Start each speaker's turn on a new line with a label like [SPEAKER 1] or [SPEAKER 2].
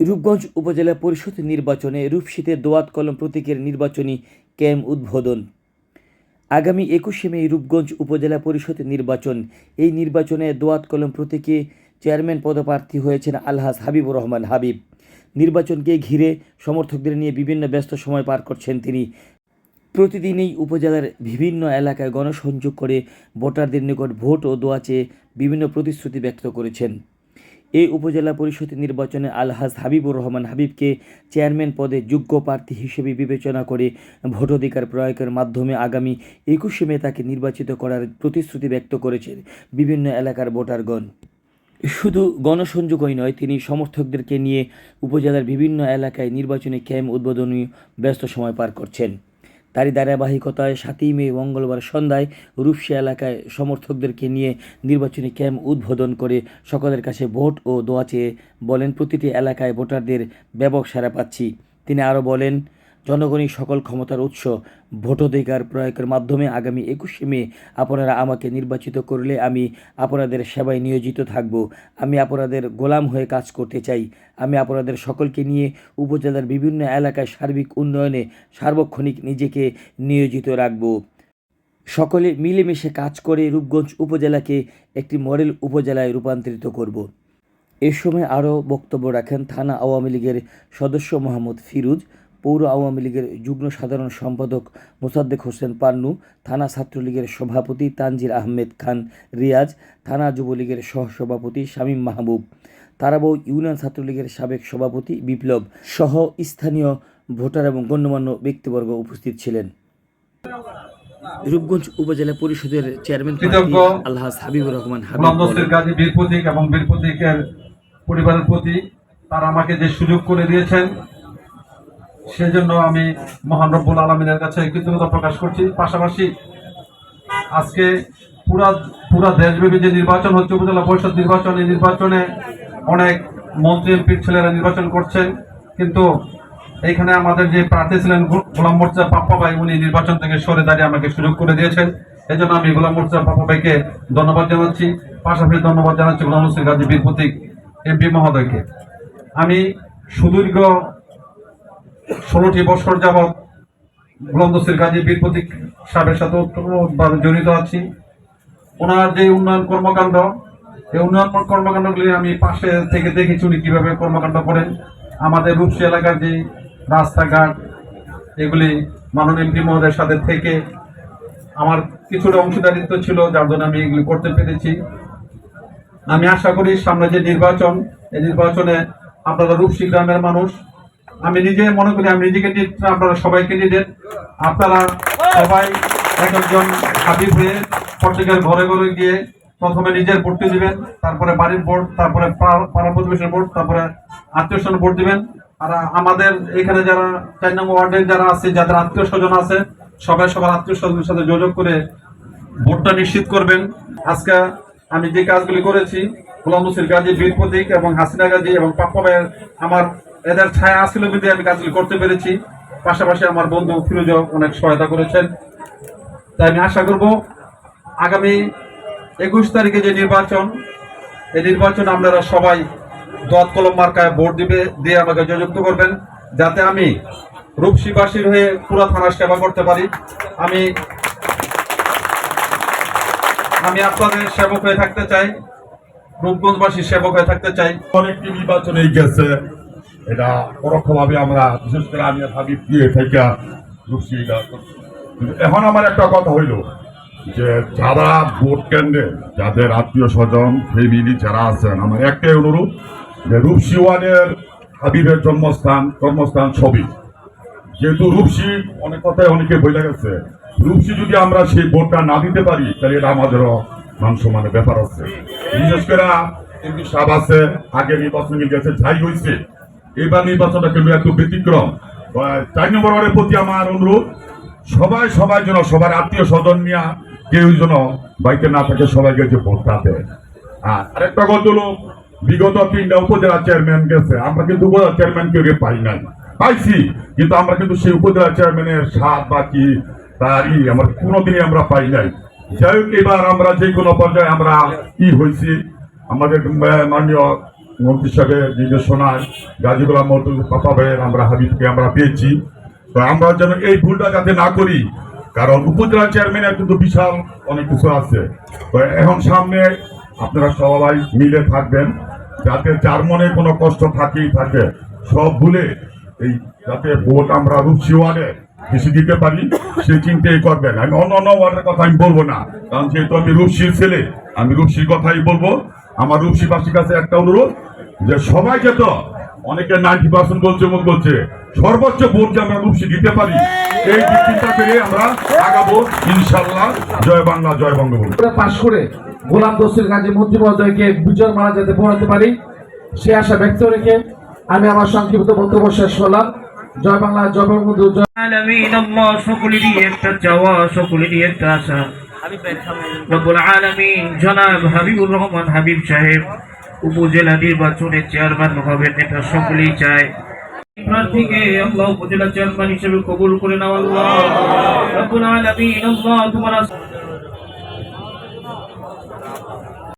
[SPEAKER 1] রূপগঞ্জ উপজেলা পরিষদ নির্বাচনে রূপসীতে দোয়াত কলম প্রতীকের নির্বাচনী ক্যাম্প উদ্বোধন। আগামী একুশে মে রূপগঞ্জ উপজেলা পরিষদ নির্বাচন। এই নির্বাচনে দোয়াত কলম প্রতীকে চেয়ারম্যান পদপ্রার্থী হয়েছেন আলহাজ হাবিবুর রহমান হাবিব। নির্বাচনকে ঘিরে সমর্থকদের নিয়ে বিভিন্ন ব্যস্ত সময় পার করছেন তিনি। প্রতিদিনই উপজেলার বিভিন্ন এলাকায় গণসংযোগ করে ভোটারদের নিকট ভোট ও দোয়া চেয়ে বিভিন্ন প্রতিশ্রুতি ব্যক্ত করেছেন। এই উপজেলা পরিষদ নির্বাচনে আলহাজ হাবিবুর রহমান হাবিবকে চেয়ারম্যান পদে যোগ্য প্রার্থী হিসেবে বিবেচনা করে ভোটাধিকার প্রয়োগের মাধ্যমে আগামী একুশে মে তাকে নির্বাচিত করার প্রতিশ্রুতি ব্যক্ত করেছেন বিভিন্ন এলাকার ভোটারগণ। শুধু গণসংযোগই নয়, তিনি সমর্থকদেরকে নিয়ে উপজেলার বিভিন্ন এলাকায় নির্বাচনী ক্যাম্প উদ্বোধনী ব্যস্ত সময় পার করছেন। তারই ধারাবাহিকতায় সাতই মে মঙ্গলবার সন্ধ্যায় রূপসী এলাকায় সমর্থকদেরকে নিয়ে নির্বাচনী ক্যাম্প উদ্বোধন করে সকলের কাছে ভোট ও দোয়া চেয়ে বলেন, প্রতিটি এলাকায় ভোটারদের ব্যাপক সারা পাচ্ছি। তিনি আরও বলেন জনগণই সকল ক্ষমতার উৎস, ভোটাধিকার প্রয়োগের মাধ্যমে আগামী একুশে মে আপনারা আমাকে নির্বাচিত করলে আমি আপনাদের সেবায় নিয়োজিত থাকব। আমি আপনাদের গোলাম হয়ে কাজ করতে চাই। আমি আপনাদের সকলকে নিয়ে উপজেলার বিভিন্ন এলাকায় সার্বিক উন্নয়নে সার্বক্ষণিক নিজেকে নিয়োজিত রাখব। সকলে মিলেমিশে কাজ করে রূপগঞ্জ উপজেলাকে একটি মডেল উপজেলায় রূপান্তরিত করব। এ সময় আরও বক্তব্য রাখেন থানা আওয়ামী লীগের সদস্য মোহাম্মদ ফিরুজ। পৌর আওয়ামী লীগের যুগ্ম সাধারণ সম্পাদক মোসাদ্দেক হোসেন পান্নু থানা ছাত্রলীগের সভাপতি তানজির আহমেদ খান রিয়াজ থানা যুবলীগের সহসভাপতি শামীম মাহবুব। তারাবৌ ইউনিয়ন ছাত্রলীগের সাবেক সভাপতি বিপ্লব সহ স্থানীয় ভোটার এবং গণ্যমান্য ব্যক্তিবর্গ উপস্থিত ছিলেন। রূপগঞ্জ উপজেলা পরিষদের চেয়ারম্যান আলহাজ হাবিবুর রহমান
[SPEAKER 2] গাজী বীর প্রতীক এবং বীর প্রতীকের পরিবারের প্রতি তারা আমাকে যে সুযোগ করে দিয়েছেন সেজন্য আমি মহান রব্বুল আলমিনের কাছে কৃতজ্ঞতা প্রকাশ করছি। পাশাপাশি আজকে পুরা পুরা দেশব্যাপী যে নির্বাচন হচ্ছে, উপজেলা পরিষদ নির্বাচন, এই নির্বাচনে অনেক মন্ত্রী এমপির ছেলেরা নির্বাচন করছেন। কিন্তু এইখানে আমাদের যে প্রার্থী ছিলেন গোলাম মোর্চা পাপ্পা ভাই, উনি নির্বাচন থেকে সরে দাঁড়িয়ে আমাকে সুযোগ করে দিয়েছেন। এই জন্য আমি গোলাম মোর্চা পাপ্পা ভাইকে ধন্যবাদ জানাচ্ছি। পাশাপাশি ধন্যবাদ জানাচ্ছি গোলাম হোসেন গাজী বীর প্রতীক এমপি মহোদয়কে। আমি সুদীর্ঘ ষোলোটি বছর যাবৎ গোলাম নসির গাজী বীর প্রতীক সাহেবের সাথে ওতপ্রোতভাবে জড়িত আছি। ওনার যে উন্নয়ন কর্মকাণ্ড, এই উন্নয়ন কর্মকাণ্ডগুলি আমি পাশে থেকে দেখেছি উনি কীভাবে কর্মকাণ্ড করেন। আমাদের রূপসী এলাকার যে রাস্তাঘাট, এগুলি মাননীয় এমপি মহোদয়ের সাথে থেকে আমার কিছুটা অংশীদারিত্ব ছিল, যার জন্য আমি এগুলি করতে পেরেছি। আমি আশা করি সামনে যে নির্বাচন, এই নির্বাচনে আপনারা রূপসী গ্রামের মানুষ আমি নিজে মনে করি, আমি নিজেকে আপনারা সবাই ক্যান্ডিডেট আপনারা সবাই এক একজন হাবিব হয়ে প্রত্যেকের ঘরে ঘরে গিয়ে প্রথমে নিজের ভোটটি দিবেন, তারপরে বাড়ির ভোট, তারপরে পাড়া প্রতিবেশীর ভোট, তারপরে আত্মীয় স্বজন ভোট দিবেন। আর আমাদের এখানে যারা চার নম্বর ওয়ার্ডের যারা আছে, যাদের আত্মীয় স্বজন আছে, সবাই সবার আত্মীয় স্বজনের সাথে যোগাযোগ করে ভোটটা নিশ্চিত করবেন। আজকে আমি যে কাজগুলি করেছি, গোলাম নসির গাজী, বীর প্রতীক এবং হাসিনা গাজী এবং পাপ্পা আমার এদের ছায়া আসছিল বিধে আমি কাজগুলি করতে পেরেছি। পাশাপাশি আমার বন্ধু ফিরোজও অনেক সহায়তা করেছেন। তাই আমি আশা করব, আগামী একুশ তারিখে যে নির্বাচন, এই নির্বাচন আপনারা সবাই দত কলম মার্কায় ভোট দিবে, দিয়ে আমাকে জয়যুক্ত করবেন, যাতে আমি রূপসীবাসীর হয়ে পুরা থানার সেবা করতে পারি। আমি আমি আপনাদের সেবক হয়ে থাকতে চাই, রূপগঞ্জবাসীর সেবক হয়ে থাকতে চাই।
[SPEAKER 3] অনেকটি নির্বাচনে গেছে। এটা পরোক্ষভাবে আমরা, বিশেষ করে আমি হাবিব দিয়ে থেকে কিন্তু এখন আমার একটা কথা হইল যে যারা ভোট কেন্দ্রে, যাদের আত্মীয় স্বজন ফ্যামিলি যারা আছেন, আমার একটাই অনুরোধ যে রূপসী ওয়ানের হাবিবের জন্মস্থান, কর্মস্থান ছবি। যেহেতু রূপসী, অনেক কথায় অনেকে বলে গেছে, রূপসী যদি আমরা সেই ভোটটা না দিতে পারি, তাহলে এটা আমাদেরও মান সম্মানের ব্যাপার আছে। বিশেষ করে এমপি সাহেব আছে, আগে নির্বাচন গেছে, যাই হয়েছে এবার নির্বাচনটা কিন্তু একটু ব্যতিক্রম। চার নম্বর ওয়ার্ডের প্রতি আমার অনুরোধ, সবাই সবার জন্য, সবার আত্মীয় স্বজন নিয়ে কেউ যেন বাড়িতে না থাকে, সবাইকে যে ভোটটা দেয়। আর আরেকটা কথা হলো, বিগত তিনটা উপজেলা চেয়ারম্যান গেছে, আমরা কিন্তু উপজেলা চেয়ারম্যান কেউ পাই নাই। পাইছি, কিন্তু আমরা কিন্তু সেই উপজেলা চেয়ারম্যানের স্বাদ বা কি তারই আমরা কোনোদিনই আমরা পাই নাই। যাই হোক, এবার আমরা যে কোনো পর্যায়ে আমরা কি হয়েছি আমাদের মাননীয় মন্ত্রী সাহেবের নির্দেশনায় গাজীগুলা মন্ত্রী পাপা আমরা হাবিবকে আমরা পেয়েছি। তো আমরা যেন এই ভুলটা যাতে না করি, কারণ উপজেলা চেয়ারম্যানের কিন্তু বিশাল অনেক কিছু আছে। তো এখন সামনে আপনারা সবাই মিলে থাকবেন, যাতে যার মনে কোনো কষ্ট থাকেই থাকে, সব ভুলে এই যাতে ভোট আমরা রূপসী ওয়ার্ডে বেশি দিতে পারি, সে চিন্তাই করবেন। আমি অন্য অন্য ওয়ার্ডের কথা আমি বলব না, কারণ যেহেতু আমি রূপসীর ছেলে, আমি রূপসীর কথাই বলব। আমার রূপসীবাসীর কাছে একটা অনুরোধ যে সবাইকে তো অনেকে নাইনটি পার্সেন্ট বলছে মুখ বলছে সর্বোচ্চ ভোটকে আমরা রূপসী দিতে পারি এই চিন্তা করে আমরা আগাবো ইনশাল্লাহ জয় বাংলা জয় বঙ্গবন্ধু।
[SPEAKER 4] পাশ করে গোলাম দোস্তের কাজে মন্ত্রী মহোদয়কে বিজয় মারা যাতে পড়াতে পারি সে আশা ব্যক্ত রেখে আমি আমার সংক্ষিপ্ত বক্তব্য শেষ করলাম। জয় বাংলা জয় বঙ্গবন্ধু জয়
[SPEAKER 5] আলামিন আল্লাহ সকলেরই একটা চাওয়া সকলেরই একটা আশা। রব্বুল আলামিন জনাব হাবিবুর রহমান হাবিব সাহেব। উপজেলা নির্বাচনের চেয়ারম্যান হবেন এটা সকলেই চায়। প্রার্থীকে আল্লাহ উপজেলা চেয়ারম্যান হিসেবে কবুল করে নাও আল্লাহ। আল্লাহ তোমার